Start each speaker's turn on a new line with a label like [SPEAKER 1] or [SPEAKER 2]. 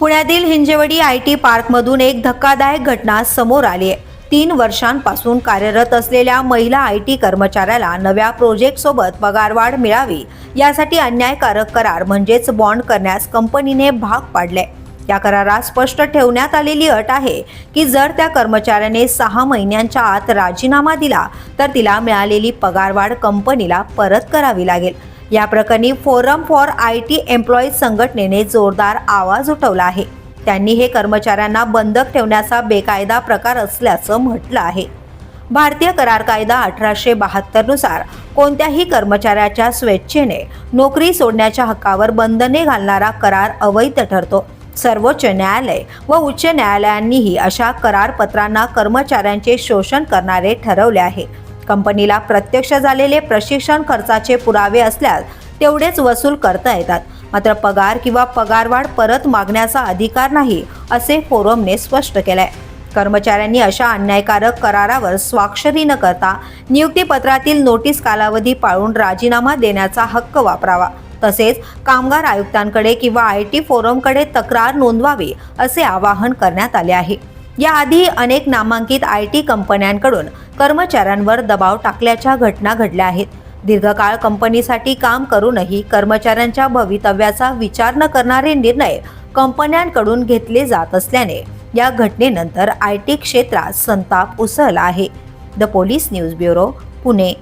[SPEAKER 1] पुण्यातील हिंजेवडी I T पार्कमधून एक धक्कादायक घटना समोर आली आहे. तीन वर्षांपासून कार्यरत असलेल्या महिला आय टी कर्मचाऱ्याला नव्या प्रोजेक्टसोबत पगारवाढ मिळावी यासाठी अन्यायकारक करार म्हणजेच बॉन्ड करण्यास कंपनीने भाग पाडले. या करारात स्पष्ट ठेवण्यात आलेली अट आहे की जर त्या कर्मचाऱ्याने सहा महिन्यांच्या आत राजीनामा दिला तर तिला मिळालेली पगारवाढ कंपनीला परत करावी लागेल. या प्रकरणी forum for I T employees संघटनेने जोरदार आवाज उठवला आहे. त्यांनी हे कर्मचाऱ्यांना बंधक ठेवण्याचा बेकायदा प्रकार असल्याचं म्हटलं आहे. भारतीय करार कायदा अठराशे बहात्तरनुसार कोणत्याही कर्मचाऱ्याच्या स्वेच्छेने नोकरी सोडण्याच्या हक्कावर बंधने घालणारा करार अवैध ठरतो. सर्वोच्च न्यायालय व उच्च न्यायालयांनीही अशा करारपत्रांना कर्मचाऱ्यांचे शोषण करणारे ठरवले आहे. कंपनीला प्रत्यक्ष झालेले प्रशिक्षण खर्चाचे पुरावे असल्यास तेवढेच वसूल करता येतात. मात्र पगार किंवा पगारवाढ परत मागण्याचा अधिकार नाही असे फोरमने स्पष्ट केलंय. कर्मचाऱ्यांनी अशा अन्यायकारक करारावर स्वाक्षरी न करता नियुक्तीपत्रातील नोटीस कालावधी पाळून राजीनामा देण्याचा हक्क वापरावा. तसेच कामगार आयुक्तांकडे किंवा आय टी फोरमकडे तक्रार नोंदवावी असे आवाहन करण्यात आले आहे. याआधी अनेक नामांकित आय टी कंपन्यांकडून कर्मचाऱ्यांवर दबाव टाकल्याच्या घटना घडल्या आहेत. दीर्घकाळ कंपनीसाठी काम करूनही कर्मचाऱ्यांच्या भवितव्याचा विचार न करणारे निर्णय कंपन्यांकडून घेतले जात असल्याने या घटनेनंतर आय टी क्षेत्रात संताप उसळला आहे. The police news bureau Pune.